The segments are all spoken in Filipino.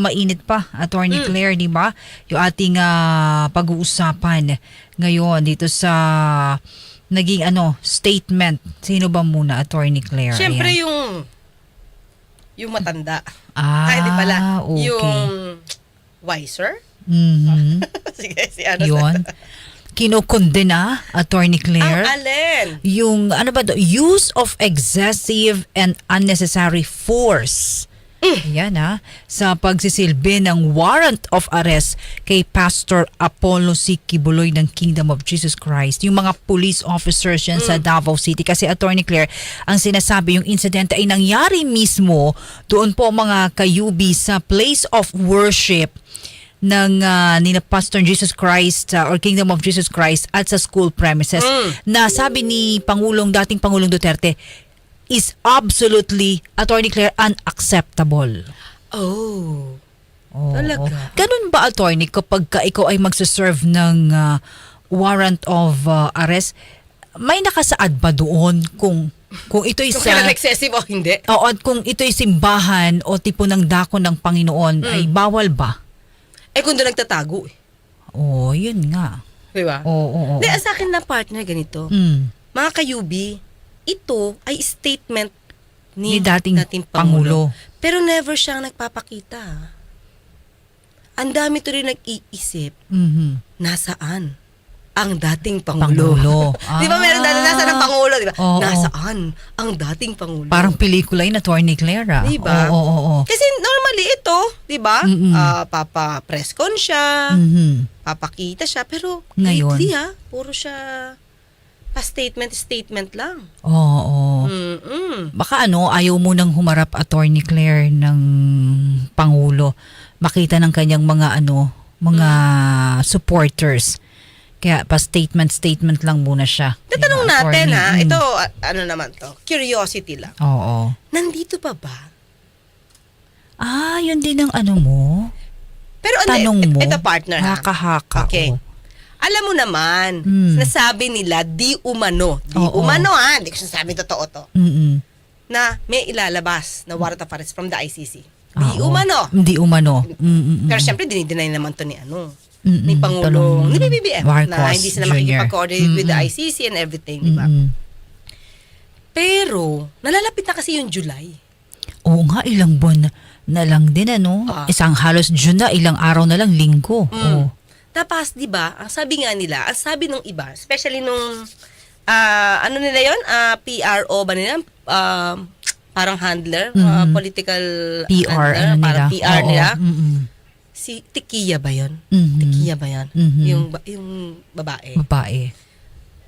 mainit pa, Attorney Mm. Claire, di ba? Yung ating ah, pag-uusapan ngayon dito sa naging ano, statement. Sino ba muna, Attorney Claire? Siyempre Ayan. yung yung matanda. ah, Ay, di pala. okay. Yung wiser. Mhm. Sige, si ano. Yun. Kinokondena, Attorney Ang Claire. alin. yung ano ba to, use of excessive and unnecessary force. Yan ha, sa pagsisilbi ng warrant of arrest kay Pastor Apollo C. Kibuloy ng Kingdom of Jesus Christ. Yung mga police officers yan sa Davao City. Kasi Attorney Claire, ang sinasabi yung incident ay nangyari mismo doon po mga kayubi sa place of worship ng ah, nina Pastor Jesus Christ ah, or Kingdom of Jesus Christ at sa school premises na sabi ni Pangulong dating Pangulong Duterte is absolutely Attorney Claire unacceptable. Oh. Oo. Talaga? Ganun ba attorney kapag ka ikaw ay magsaserve ng ah, warrant of ah, arrest may nakasaad ba doon kung kung ito'y Kung sa excessive o hindi. Oo, at kung ito'y simbahan o tipo ng dako ng Panginoon ay bawal ba? Eh kung doon nagtatago eh. Oh, yun nga. Di ba? Oo, oo, oo. Hindi, ang sa akin na partner ganito. Mm. Mga kayubi, ito ay statement ni, Ni dating Pangulo. Pero never siyang nagpapakita. Ang dami to rin nag-iisip, Mhm. nasaan ang dating Pangulo? Pangulo. di ba meron dati nasa ng Pangulo, di ba? Oo. Nasaan ang dating Pangulo? Parang pelikula yun, Attorney Claire. ah. Di ba? Oo, oo, oo. Kasi normally ito, di ba? Mm-mm. Ah, papa-press con siya, Mhm. papakita siya, pero Ngayon? lately ha, puro siya pa-statement, statement lang. Oo. Mm-mm. Baka ano, ayaw mo nang humarap Attorney Claire ng Pangulo. Makita ng kanyang mga ano, mga Hmm. supporters. Kaya pa statement statement lang muna siya. Tatanong Diba, natin ha, Mm. ito ano naman to, curiosity lang. Oo. Nandito pa ba? Ah, yun din ang ano mo. Pero ano, Tanong mo. ito partner ha. Haka-haka. Okay. oh. Alam mo naman, Mm. nasabi nila di umano, di Oo. umano ha, hindi ko sinasabi totoo to, Mm-mm. na may ilalabas na warrant of arrest from the ICC. Di Ah, oo. umano. Hindi umano. Mm-mm. Pero syempre, dinideny naman to ni ano, Mm-mm. ni Pangulong, Tanong ni BBM, Marcos na hindi sila Jr. makikipag-coordinate with the Mm-mm. ICC and everything, di ba? Mm-mm. Pero, nalalapit na kasi yung July. Oo nga, ilang buwan na, na lang din ano. Ah. Isang halos June na, ilang araw na lang, linggo. Mm. Oo. Tapos, di ba, ang sabi nga nila, ang sabi nung iba, especially nung, ah, ano nila yon Ah, PRO ba nila? Ah, parang handler, ah, Mhm. political PR, handler, ano nila. parang PR Oo. nila. Mm-mm. Si Tikia ba yon? Mhm. Tikia ba yan? Mhm. Yung, yung babae. Babae.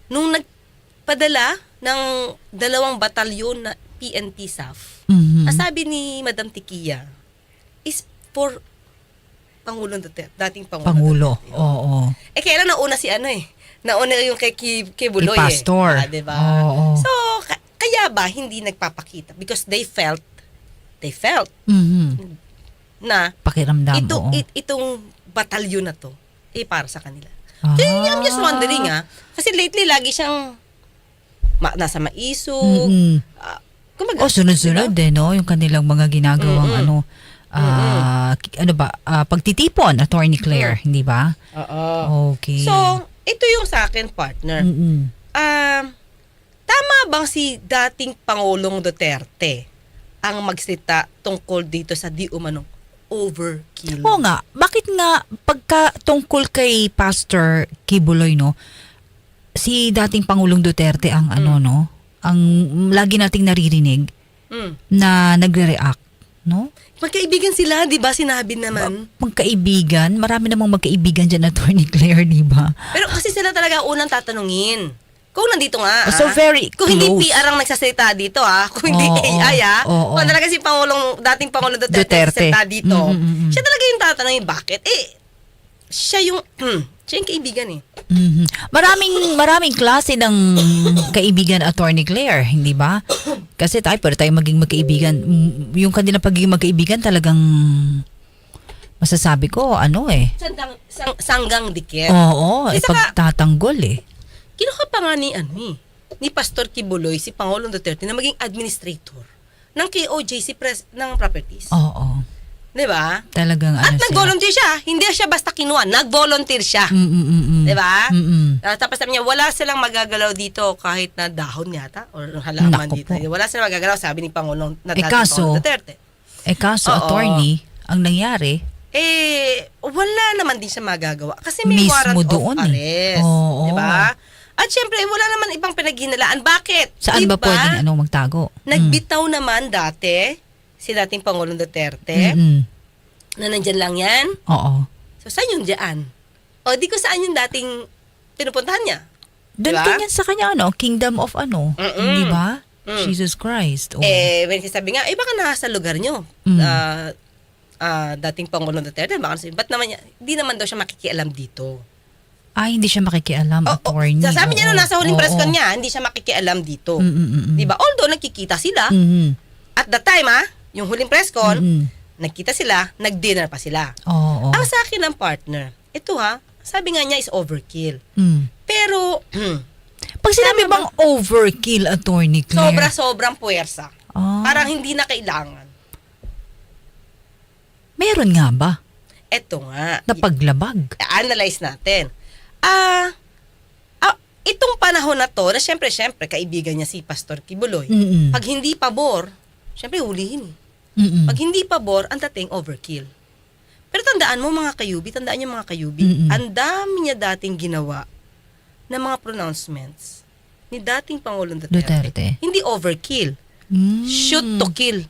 Nung nagpadala ng dalawang batalyon na PNP SAF, Mhm. ang sabi ni Madam Tikia, is for Pangulong Duterte, dating Pangulo. Pangulo. Duterte. Oo. Eh, kailan nauna si ano eh? Nauna yung kay, kay, kay Buloy Kay Pastor. eh. Ah, diba? Oo. So, ka- kaya ba hindi nagpapakita? Because they felt, they felt Mhm. na Pakiramdam. ito, oo. it- itong batalyon na to, eh para sa kanila. Ah. Kaya I'm just wondering ah. Kasi lately, lagi siyang ma- nasa maisog. Mhm. ah, kumbaga, Oh, sunod-sunod din, no? Yung kanilang mga ginagawang Mm-mm. ano, ah, ki- ano ba, ah, pagtitipon, Attorney Claire, hindi ba? Oo. Okay. So, ito yung sa akin, partner. Mm-mm. Um, tama bang si dating Pangulong Duterte ang magsalita tungkol dito sa di umanong overkill? Oo nga, bakit nga pagka tungkol kay Pastor Kibuloy, no, si dating Pangulong Duterte ang ano, no, ang lagi nating naririnig Mm. na nagre-react, no? Magkaibigan sila, di ba? Sinabi naman. Magkaibigan, marami namang magkaibigan dyan, Attorney Claire, di ba? Pero kasi sila talaga unang tatanungin. Kung nandito nga, So, ah. very kung hindi close. PR ang nagsasalita dito, ah. Kung hindi Oo, AI, ah. oo. Kung talaga si Pangulong, dating Pangulong Duterte, Duterte. nagsasalita dito, Mm, mm, mm. siya talaga yung tatanungin, bakit? Eh, siya yung, siya yung kaibigan eh. Mhm. Maraming maraming klase ng kaibigan Attorney Claire, hindi ba? Kasi tayo pwede tayo maging magkaibigan. Mm, Yung kanilang pagiging magkaibigan talagang masasabi ko ano eh. Sandang, sang, sanggang dikit. Oo, Eh, eh, saka- pagtatanggol eh. Kinuha pa nga ni, ano eh, ni Pastor Kibuloy, si Pangulong Duterte, na maging administrator ng KOJC pres, ng properties. Oo. 'Di ba? Talagang At ano nag-volunteer siya. Hindi siya basta kinuha. Nag-volunteer siya. Mm, mm, mm, mm. 'Di ba? Mm, mm. Ah, tapos sabi niya, wala silang magagalaw dito kahit na dahon yata or halaman Naku dito. po. Wala silang magagalaw, sabi ni Pangulong na Eh, kaso, Duterte. Eh kaso, Oo. attorney, ang nangyari, Eh, wala naman din siya magagawa. Kasi may Mismo warrant doon of eh. arrest. Oo. Di ba? At syempre, wala naman ibang pinaghinalaan. Bakit? saan ba Diba? pwedeng ano magtago? Nagbitaw naman dati si dating Pangulong Duterte Mm, mm. na nandyan lang yan. Oo. So, saan yung dyan? O, di ko saan yung dating pinupuntahan niya. Doon Diba? ganyan sa kanya, ano, kingdom of ano, Mm-mm. di ba? Mm. Jesus Christ. Oh. Eh, when sabi nga, eh baka nasa lugar nyo. Mm. Ah, ah, dating Pangulong Duterte, baka sabi, ba't naman niya, hindi naman daw siya makikialam dito. Ay, hindi siya makikialam, Oh, oh, attorney. sabi niya Oo. nung nasa huling Oo. press con niya, hindi siya makikialam dito. Mm, mm, mm, mm. Di ba? Although nagkikita sila, Mhm. at that time ha, yung huling press con, Mhm. nagkita sila, nag-dinner pa sila. Oo. Ang sa akin ng partner, ito ha, sabi nga niya is overkill. Mm. Pero, Pag sinabi bang overkill, attorney Claire? sobra-sobrang puwersa. Ah. Parang hindi na kailangan. Meron nga ba? Ito nga. Na paglabag? analyze natin. Ah, ah, itong panahon na to, na syempre, syempre, kaibigan niya si Pastor Kibuloy. Mm-mm. Pag hindi pabor, syempre hulihin eh. Mm-mm. Pag hindi pabor, ang dating overkill. Pero tandaan mo mga kayubi, tandaan niyo mga kayubi, Mm-mm. ang dami niya dating ginawa na mga pronouncements ni dating Pangulong Duterte. Duterte. Hindi overkill. Mm. Shoot to kill.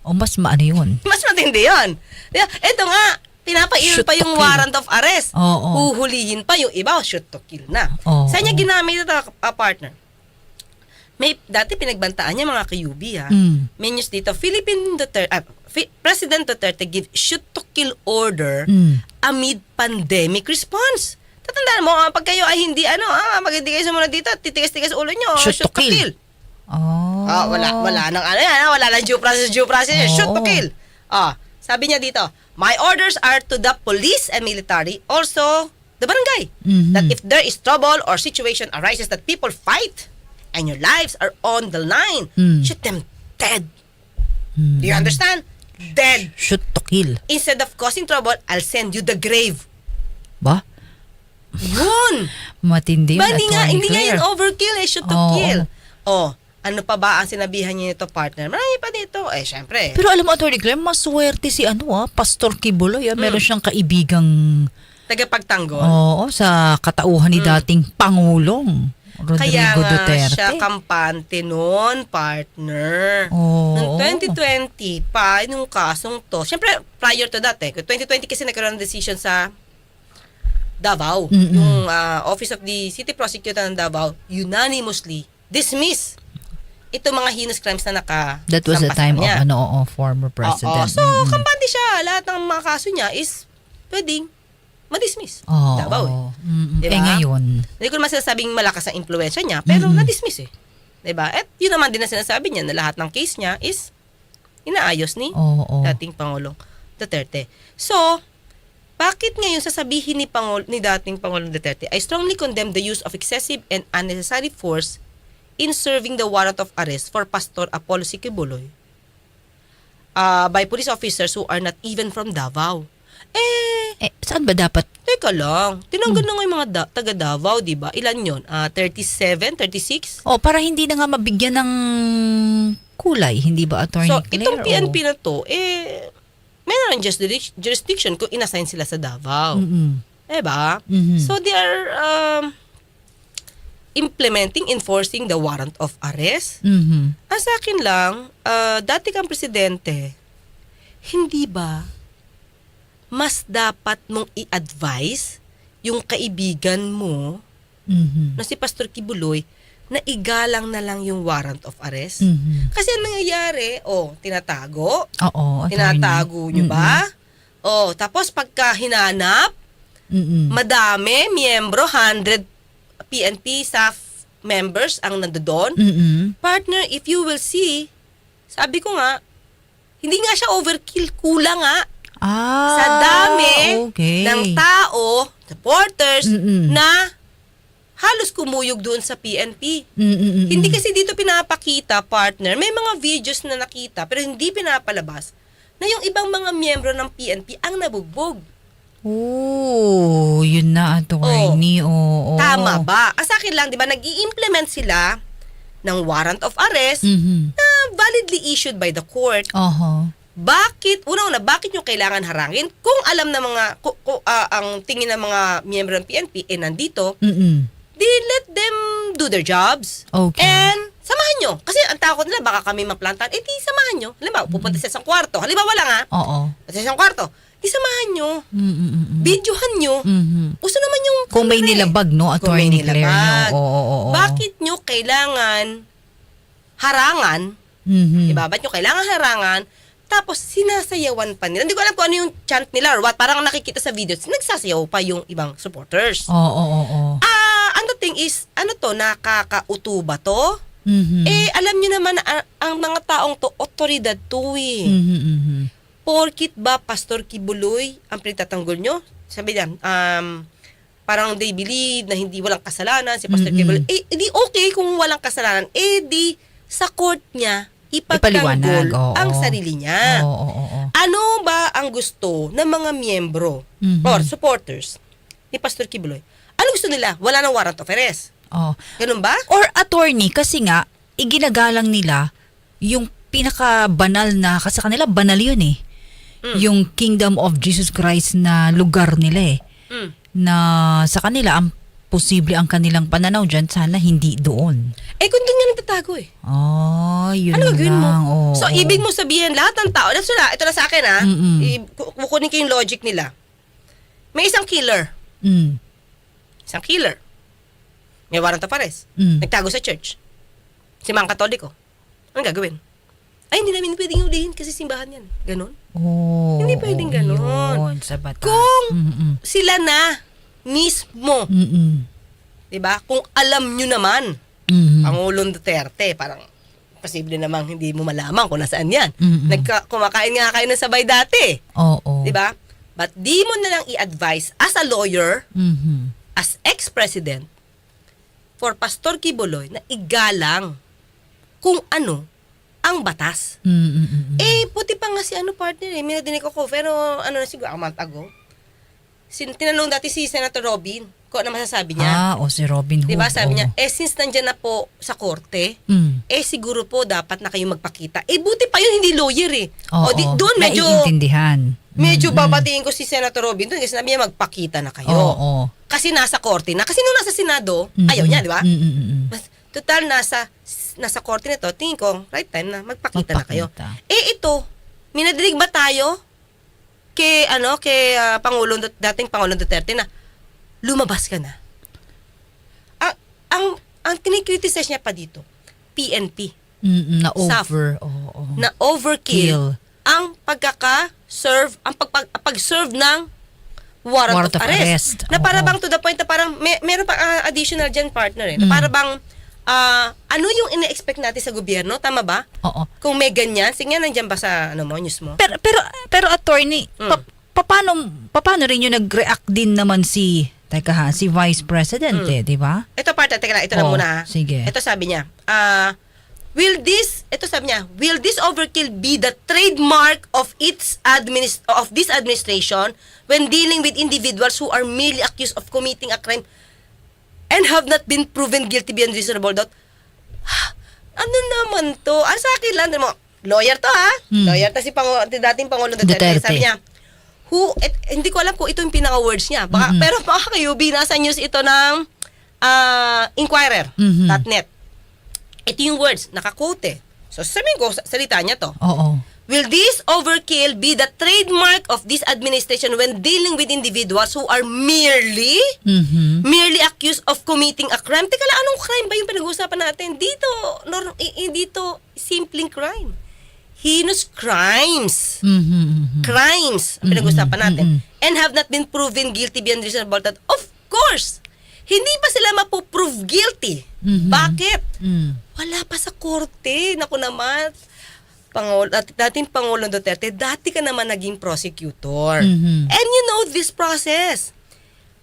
O mas maano yun? Mas matindi yun. Ito nga, pinapairal Shoot pa to yung kill. warrant of arrest. Oo. Huhulihin pa yung iba, shoot to kill na. Oo. Saan niya ginamit ito, ah, partner? May, dati pinagbantaan niya mga kayubi ha. Mm. May news dito, Philippine Duterte, ah, Fi- President Duterte give shoot to kill order Mm. amid pandemic response. Tatandaan mo, ah, pag kayo ay hindi, ano, ah, pag hindi kayo sumunod dito, titigas-tigas ulo nyo, Shoot to kill. Oh. Oh. Ah, wala, wala nang ano yan, ah, wala nang due process, due process, shoot to kill. Ah, sabi niya dito, my orders are to the police and military, also the barangay, Mhm. that if there is trouble or situation arises that people fight and your lives are on the line, Mm. shoot them dead. Mm. Do you understand? Dead. Shoot to kill. Instead of causing trouble, I'll send you the grave. Ba? Yun! Matindi Ba, hindi nga, hindi nga yun overkill eh, shoot to Oo. kill. Oh, ano pa ba ang sinabihan niyo nito partner? Marami pa dito. Eh, syempre. Pero alam mo, Attorney Claire, maswerte si ano ah, Pastor Kibuloy. Ah. Mm. Meron siyang kaibigang Tagapagtanggol. oo, sa katauhan ni dating Pangulong Rodrigo. Kaya nga Duterte. siya kampante noon, partner. Oo. Noong 2020 pa, nung kasong to. Siyempre, prior to that eh. 2020 kasi nagkaroon ng decision sa Davao. Mm-mm. Yung ah, Office of the City Prosecutor ng Davao unanimously dismiss ito mga heinous crimes na naka That was the time niya. of ano, oo, former president. Oo. So, Mm-mm. kampante siya. Lahat ng mga kaso niya is pwedeng ma-dismiss. Oo. Davao eh. Mm-mm. Diba? Eh ngayon, Hindi ko naman sinasabing malakas ang impluensya niya, pero Mm-mm. na-dismiss eh. 'Di ba? At yun naman din ang sinasabi niya na lahat ng case niya is inaayos ni oo. dating Pangulong Duterte. So, bakit ngayon sasabihin ni, Pangul ni dating Pangulong Duterte, I strongly condemn the use of excessive and unnecessary force in serving the warrant of arrest for Pastor Apollo Sikibuloy uh, by police officers who are not even from Davao. Eh, Eh, saan ba dapat? teka lang. Tinanggal Hmm. na nga yung mga da- taga Davao, di ba? Ilan yon? Ah, 37, 36? Oh, para hindi na nga mabigyan ng kulay, hindi ba, Attorney So, Claire? itong PNP Oh. na to, eh, meron just jurisdiction kung inassign sila sa Davao. Mm-mm. Eh ba? Mhm. So, they are um, implementing, enforcing the warrant of arrest. Mhm. Ang sa akin lang, ah, dati kang presidente, hindi ba mas dapat mong i-advise yung kaibigan mo Mhm. na si Pastor Kibuloy na igalang na lang yung warrant of arrest? Mhm. Kasi ang nangyayari, oh, tinatago, Oo, tinatago nyo ba? Oh, tapos pagka hinanap, Mm-mm. madami, miyembro, 100 PNP staff members ang nandoon. Mm-mm. Partner, if you will see, sabi ko nga, hindi nga siya overkill, kulang nga Ah, sa dami okay. ng tao, supporters, Mm-mm. na halos kumuyog doon sa PNP. Mm-mm. Hindi kasi dito pinapakita, partner. May mga videos na nakita, pero hindi pinapalabas na yung ibang mga miyembro ng PNP ang nabugbog. Oh, yun na, attorney. Oo. oo. Tama ba? Ah, sa akin lang, di ba, nag implement sila ng warrant of arrest Mhm. na validly issued by the court. Oho. Bakit, una-una, bakit nyo kailangan harangin? Kung alam na mga, ku- ku- ah, ang tingin ng mga miyembro ng PNP, eh nandito, Mm-mm. di let them do their jobs. Okay. And samahan nyo. Kasi ang takot nila, baka kami maplantan. Eh di samahan nyo. Halimbawa, pupunta sa isang kwarto. Halimbawa lang ha, Oo. sa isang kwarto. Di samahan nyo. Mm-mm. Videohan nyo. Mhm. Uso naman yung... Kung may camera eh. nilabag, no, Kung may attorney Claire, nilabag. no? Oo, oo, oo. Bakit nyo kailangan harangan? Mhm. Diba? Ba't nyo kailangan harangan? Tapos sinasayawan pa nila. Hindi ko alam kung ano yung chant nila or what. Parang nakikita sa videos, nagsasayaw pa yung ibang supporters. Oo, oo, oo. Ah, ano thing is, ano to, nakakauto ba to? Mhm. Eh, alam nyo naman na ang, ang mga taong to, otoridad to eh. Mhm, mhm. Porkit ba Pastor Kibuloy ang pinagtatanggol nyo? Sabi niya, um, parang they believe na hindi walang kasalanan si Pastor Mm-mm. Kibuloy. Eh, di okay kung walang kasalanan. Eh, di sa court niya, Ipaliwanag, ipagtanggol oo. ang sarili niya. Oo, oo, oo. Ano ba ang gusto ng mga miyembro Mhm. or supporters ni Pastor Kibuloy? Ano gusto nila? Wala nang warrant of arrest. Oo. Ganun ba? Or attorney, kasi nga, iginagalang nila yung pinaka-banal na, kasi kanila banal yun eh. Mm. Yung Kingdom of Jesus Christ na lugar nila eh. Mm. Na sa kanila, ang posible ang kanilang pananaw dyan, sana hindi doon. Eh, kung doon nga nagtatago eh. Oh, yun Ano gagawin mo? lang. oo, so, oo. ibig mo sabihin, lahat ng tao, that's na, ito na sa akin ha, Mm-mm. I- ku- kukunin ko yung logic nila. May isang killer. Mm, Isang killer. May warrant of arrest. mm. Nagtago sa church. Si mga katoliko. Anong gagawin? Ay, hindi namin pwedeng hulihin kasi simbahan yan. Ganon. Oh, Hindi pwedeng ganon. Yun, sa batas. Kung- Mm-mm. Sila na mismo. Mm-mm. 'di ba? Kung alam nyo naman, Mm-mm. Pangulong Duterte, parang posible namang hindi mo malaman kung nasaan yan. Mm-mm. Nagka, kumakain nga kayo ng sabay dati. Oo. 'di ba? But di mo na lang i-advise as a lawyer, Mhm. as ex-president, for Pastor Kibuloy na igalang kung ano ang batas. Mm-mm. Eh, puti pa nga si ano partner eh. May nadinig ako, pero ano na siguro, a month ago. Sin tinanong dati si Senator Robin kung ano masasabi niya. Ah, o si Robin Hood. Di ba sabi oo. niya, eh since nandyan na po sa korte, Mm. eh siguro po dapat na kayo magpakita. Eh buti pa yun, hindi lawyer eh. Oo. o di, doon medyo, Naiintindihan. medyo Mm-mm. babatiin ko si Senator Robin doon kasi sabi niya magpakita na kayo. Oo. Kasi nasa korte na. Kasi nung nasa Senado, Mm-mm. ayaw niya, di ba? Mm-mm. Mas, total, nasa, nasa korte na to, tingin ko, right time na, magpakita, na kayo. Magpakita. Eh ito, minadinig ba tayo kay, ano, kay ah, Pangulong, dating Pangulong Duterte na lumabas ka na. Ang, ang, ang kinikriticize niya pa dito, PNP, Mm-mm. Na over. Oo. na overkill Kill. ang pagkaka-serve, ang pag, pag-serve ng warrant, Warrant of, of arrest. arrest. Na para bang to the point na parang may, meron pa ah, additional dyan partner eh. Na Mm. para bang ah, ano yung ina-expect natin sa gobyerno? Tama ba? Oo. Kung may ganyan, sige nga nandiyan ba sa ano mo, news mo? Pero pero pero attorney, Mm. pa, paano paano rin yung nag-react din naman si Teka ha, si Vice President eh, di ba? Ito part, teka lang, ito na Oh, muna ha. sige. Ito sabi niya, ah, will this, ito sabi niya, will this overkill be the trademark of its administ of this administration when dealing with individuals who are merely accused of committing a crime and have not been proven guilty beyond reasonable doubt? ano naman to? Ah, sa akin lang, mo, lawyer to ha? Hmm. Lawyer to si Pango, dating Pangulong Duterte. Duterte. Sabi niya, who, et, hindi ko alam kung ito yung pinaka-words niya. Baka, Mhm. Pero baka kayo, binasa news ito ng ah, Inquirer.net. Mhm. Ito yung words, nakakote. So sabihin ko, sa- salita niya to. Oo. Will this overkill be the trademark of this administration when dealing with individuals who are merely Mhm. merely accused of committing a crime? Teka lang, anong crime ba yung pinag-uusapan natin? Dito, nor, dito, simpleng crime. Heinous crimes. Mhm, mhm. Crimes ang pinag-uusapan natin. mm-mm. And have not been proven guilty beyond reasonable doubt. Of course! Hindi pa sila mapoprove guilty. Mhm. Bakit? Mm. Wala pa sa korte. Naku naman. Pangul dat- dating Pangulong Duterte, dati ka naman naging prosecutor. Mhm. And you know this process.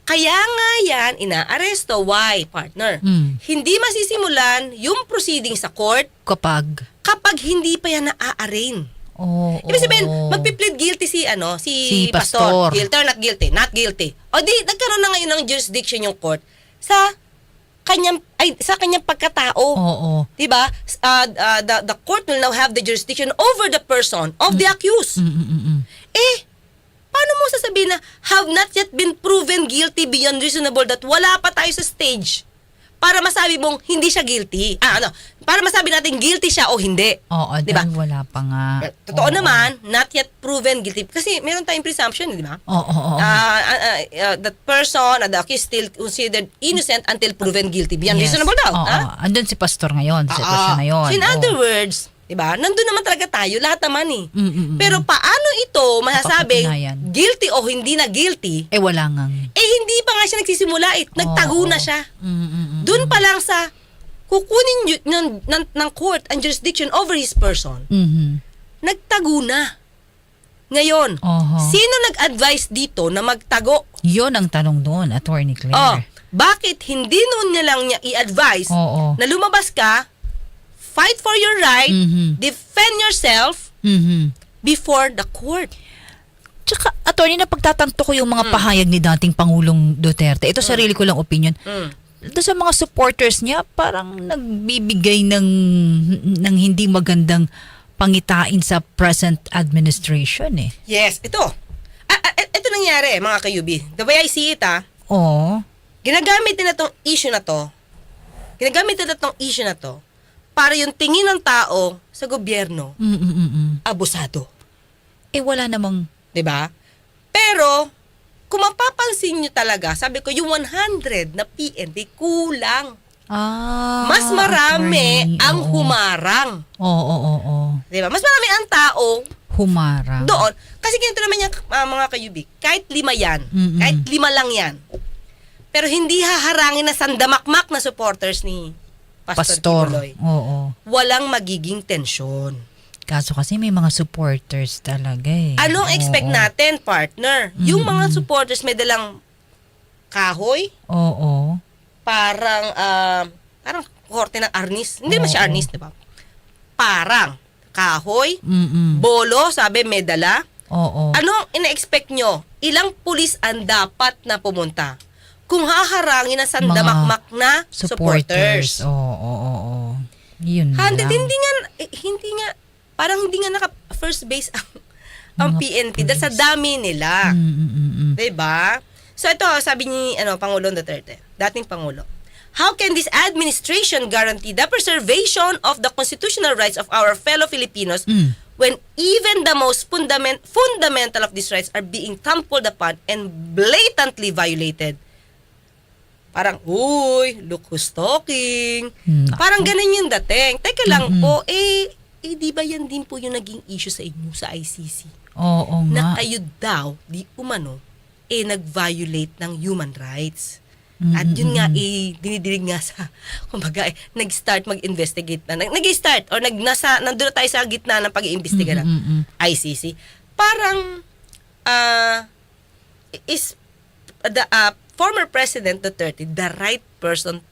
Kaya nga yan, inaaresto. Why, partner? Mm. Hindi masisimulan yung proceeding sa court Kapag kapag hindi pa yan na-arraign. Oo. Ibig sabihin, magpi-plead guilty si ano, si, Si pastor. pastor. Guilty or not guilty? Not guilty. O di nagkaroon na ngayon ng jurisdiction yung court sa kanyang ay sa kanyang pagkatao. Oo. 'Di ba? Uh, uh, the the court will now have the jurisdiction over the person of the accused. Mm, mm, mm, mm. Eh, paano mo sasabihin na have not yet been proven guilty beyond reasonable that wala pa tayo sa stage para masabi mong hindi siya guilty. Ah, ano? Para masabi natin guilty siya o hindi. Oo, Di ba? wala pa nga. Eh, Totoo Oo. naman, not yet proven guilty. Kasi meron tayong presumption, di ba? Oo, oo, oo. Ah, ah, ah, ah, that person, uh, the accused still considered innocent until proven guilty beyond Yes. reasonable doubt. Oo, ah? andun si pastor ngayon, sa sitwasyon na yun. So in Oo. other words, di ba? Nandun naman talaga tayo, lahat naman eh. Mm, mm, mm. Pero paano ito Mapapatunayan. guilty o hindi na guilty? Eh, wala nga. Eh hindi pa nga siya nagsisimula eh. Nagtago Oo. na siya. Mm, mm, mm. Doon pa lang sa kukunin ng, ng, ng court ang jurisdiction over his person, Mhm. nagtago na. Ngayon, Oho. sino nag-advise dito na magtago? Yun ang tanong doon, Attorney Claire. Oh, bakit hindi noon niya lang niya i-advise Oo. na lumabas ka, fight for your right, Mhm. defend yourself Mhm. before the court. Tsaka, attorney, na pagtatanto ko yung mga pahayag ni dating Pangulong Duterte. Ito sarili ko lang opinion. Mm. Doon sa mga supporters niya, parang nagbibigay ng, ng hindi magandang pangitain sa present administration eh. Yes, ito. Ah, ah, ito nangyari, mga kayubi. The way I see it, ah, Oo. ginagamit nila tong issue na to, ginagamit nila tong issue na to, para yung tingin ng tao sa gobyerno, Mm, mm, mm, mm. abusado. Eh, wala namang... 'di ba? Pero kung mapapansin niyo talaga, sabi ko yung 100 na PNP kulang. Ah, Mas marami attorney. ang Oo. humarang. Oo, oo, oo. 'Di ba? Mas marami ang tao Humarang. doon. Kasi ganito naman yung ah, mga kayubi, kahit lima yan, Mm-mm. kahit lima lang yan, pero hindi haharangin na sandamakmak na supporters ni Pastor, Pastor. Kibuloy. Oo. Walang magiging tensyon. Kaso kasi may mga supporters talaga eh. Anong expect Oo. natin, partner? Yung mga supporters may dalang kahoy, Oo. parang ah, parang korte ng arnis. Hindi naman siya arnis, di ba? Parang kahoy, Mm-mm. bolo, sabi may dala. Oo. Ano ang ina-expect nyo? Ilang pulis ang dapat na pumunta? Kung haharangin na sandamakmak na supporters. supporters. Oo, oo, oo. Yun lang. hindi nga, eh, hindi nga, parang hindi nga naka first base ang, ang PNP dahil sa dami nila. Mm, mm, mm, mm. Diba? So ito, sabi ni ano, Pangulong Duterte, dating Pangulo, How can this administration guarantee the preservation of the constitutional rights of our fellow Filipinos Mm. when even the most fundament, fundamental of these rights are being trampled upon and blatantly violated? Parang, uy, look who's talking. Nako. Parang ganun yung dating. Teka lang Mm-mm. po, eh, eh, di ba yan din po yung naging issue sa inyo sa ICC? Oo na nga. kayo daw, di umano, eh nag-violate ng human rights. Mm, At yun nga, eh, dinidilig nga sa, kumbaga, eh, nag-start mag-investigate na. Nag- Nag-start, or nag, nasa, nandun na tayo sa gitna ng pag-iimbestiga ng Mm, mm, mm. ICC. Parang, ah, is the ah, former President Duterte the right person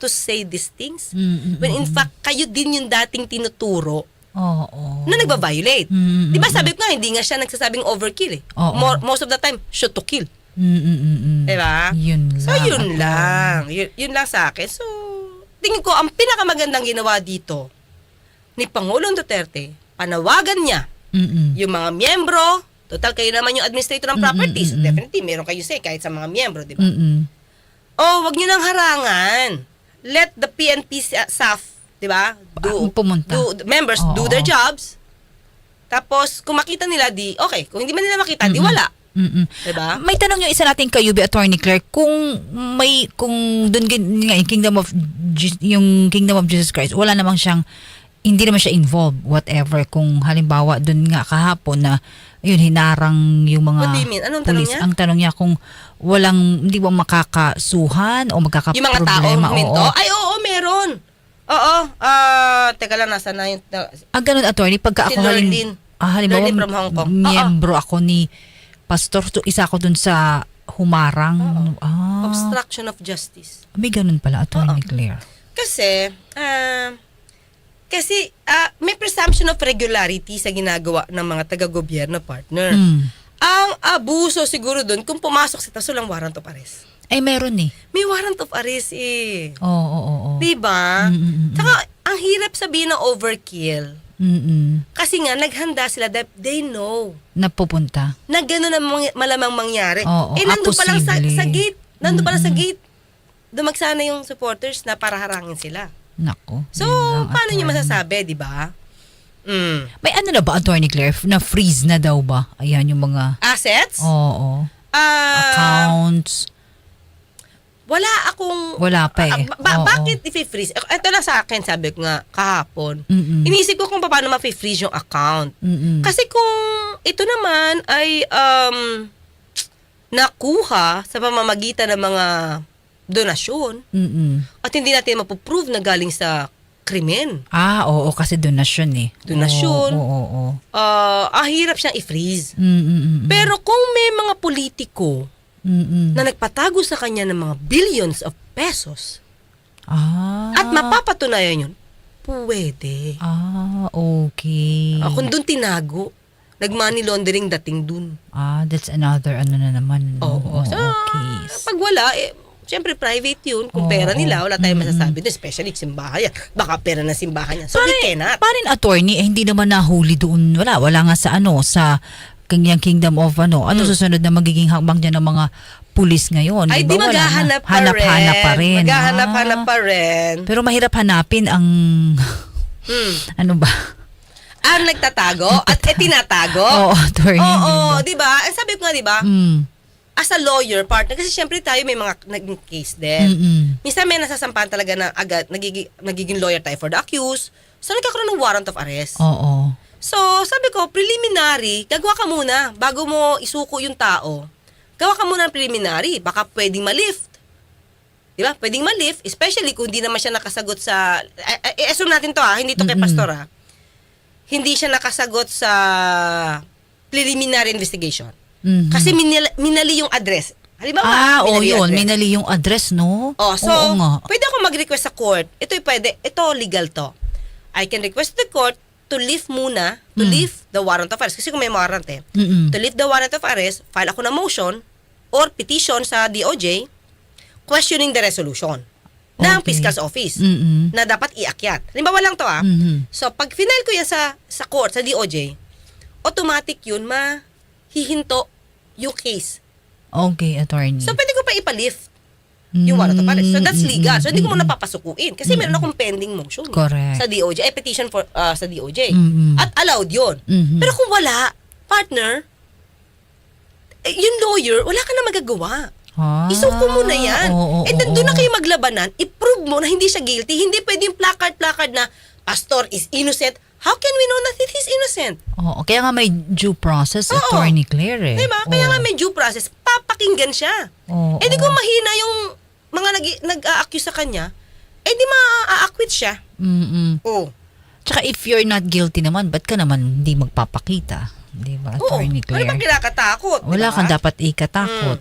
to say these things? Mm, mm, When in mm. fact, kayo din yung dating tinuturo Oo. na nagba-violate. Mm, mm, Di ba sabi ko nga, hindi nga siya nagsasabing overkill eh. Oo. More, most of the time, shoot to kill. Mm, mm, mm, mm. Di ba? Yun lang. So, yun lang. Yun, yun lang sa akin. So, tingin ko, ang pinakamagandang ginawa dito ni Pangulong Duterte, panawagan niya Mm-mm. yung mga miyembro, total kayo naman yung administrator ng properties. mm, mm. Definitely, meron kayo say kahit sa mga miyembro, di ba? Mm-mm. Oh, wag niyo nang harangan. Let the PNP staff, di ba? Do, Ah, pumunta. do, members do Oo. their jobs. Tapos, kung makita nila, di, okay. Kung hindi man nila makita, di wala. Mm-mm. Di ba? May tanong yung isa nating kayubi attorney Claire kung may kung doon nga yung Kingdom of yung Kingdom of Jesus Christ wala namang siyang hindi naman siya involved whatever kung halimbawa doon nga kahapon na yun hinarang yung mga What do you mean? Anong tanong niya? Ang tanong niya kung walang hindi ba makakasuhan o Yung mga magkakaproblema taong huminto? oo. Ay, oo, meron. Oo. Ah, teka lang, nasa na yung... na- Ah, ganun attorney pagka Si ako halim, Lorlin. ah, halimbawa Lorlin from Hong Kong. Miyembro ako ni pastor so isa ako dun sa humarang ah obstruction of justice. May ganun pala, Attorney Claire. Kasi, ah, Kasi ah, may presumption of regularity sa ginagawa ng mga taga-gobyerno partner. Mm. Ang abuso siguro doon kung pumasok sa taso lang warrant of arrest. Ay, meron eh. May warrant of arrest eh. Oo, oo, oo. Di ba? Mm, mm, mm, Tsaka, ang hirap sabihin ng overkill. Mm-mm. Kasi nga, naghanda sila that they know Napupunta. na gano'n ang mga- malamang mangyari. Oo, eh, ah, nandun pa lang sa, sa gate. Nandun pa lang sa Mm-mm. gate. Dumagsana yung supporters na para harangin sila. Nako. So, lang, paano attorney. masasabi, di ba? Mm. May ano na ba, Attorney Claire? Na-freeze na daw ba? Ayan yung mga... Assets? Oo. Ah, accounts. wala akong... Wala pa eh. Ah, ba- Oo. bakit i-freeze? Ito lang sa akin, sabi ko nga, kahapon. Mm-mm. Inisip ko kung paano ma-freeze yung account. Mm-mm. Kasi kung ito naman ay um, nakuha sa pamamagitan ng mga donasyon Mm-mm. at hindi natin mapuprove na galing sa krimen, Ah, oo, kasi donasyon eh. Donasyon. Oo, oo, oo. uh, ah, hirap siyang i-freeze. Mm-mm. Pero kung may mga politiko Mm-mm. na nagpatago sa kanya ng mga billions of pesos Ah. at mapapatunayan yun, pwede. Ah, okay. Ah, kung doon tinago, nag-money laundering dating dun. Ah, that's another ano na naman. no? Oo. So, okay. pag wala, eh, syempre private yun. Kung pera nila, wala tayong masasabi doon. Especially simbahan yan. Baka pera ng simbahan yan. So, we cannot. Parin attorney, eh, hindi naman nahuli doon. Wala, wala nga sa ano, sa kanyang kingdom of ano. Ano susunod na magiging hakbang dyan ng mga pulis ngayon? Hmm. Ay, di maghahanap pa Hanap-hanap rin. pa rin. Maghahanap-hanap Ah. pa rin. Pero mahirap hanapin ang, Hmm. ano ba? Ang nagtatago at eh, tinatago. Oo, attorney. Oo, di ba? Ang sabi ko nga, di ba? Mm. As a lawyer partner, kasi syempre tayo may mga naging case din. Mm-mm. Minsan may nasasampahan talaga na agad, nagiging, nagiging lawyer tayo for the accused. So, nagkakaroon ng warrant of arrest. Oo. So, sabi ko, preliminary, gagawa ka muna bago mo isuko yung tao. Gawa ka muna ng preliminary, baka pwedeng ma-lift. Di ba? Pwedeng ma-lift, especially kung hindi naman siya nakasagot sa... Eh, eh, assume natin to ha, hindi to kay Mm-mm. pastor ha. Hindi siya nakasagot sa preliminary investigation. Mhm. Kasi minali, minali yung address. Halimbawa, ah, yung yun. address. Minali yung address, no? Oh, so, Oo nga. pwede ako mag-request sa court. Ito'y pwede. Ito, legal to. I can request the court to lift muna, to Mm. lift the warrant of arrest. Kasi kung may warrant eh. Mm-mm. To lift the warrant of arrest, file ako ng motion or petition sa DOJ questioning the resolution ng Okay. fiscal's office Mm-mm. na dapat iakyat. Halimbawa lang to ah. Mhm. So, pag final ko yan sa, sa court, sa DOJ, automatic yun, mahihinto yung case. Okay, attorney. So, pwede ko pa ipalift yung warrant of arrest. So that's legal. So hindi ko muna papasukuin kasi meron akong pending motion Correct. sa DOJ, ay petition for uh, sa DOJ. Mm-mm. At allowed 'yon. Mhm. Pero kung wala, partner, eh, yung lawyer, wala ka na magagawa. Ah, Isuko mo na yan. oo, And then oo, doon na kayo maglabanan, i-prove mo na hindi siya guilty. Hindi pwede yung placard-placard na pastor is innocent. How can we know that he's innocent? Oo, kaya nga may due process, Oo. attorney Claire eh. Diba? Kaya Oo. nga may due process, papakinggan siya. Oo, eh di oo. kung mahina yung mga nag, nag-a-accuse sa kanya, eh di ma-acquit siya. Mm-mm. Oh. Tsaka if you're not guilty naman, ba't ka naman hindi magpapakita? Di ba, Oo. attorney bang Claire? kinakatakot? Wala diba? kang dapat ikatakot.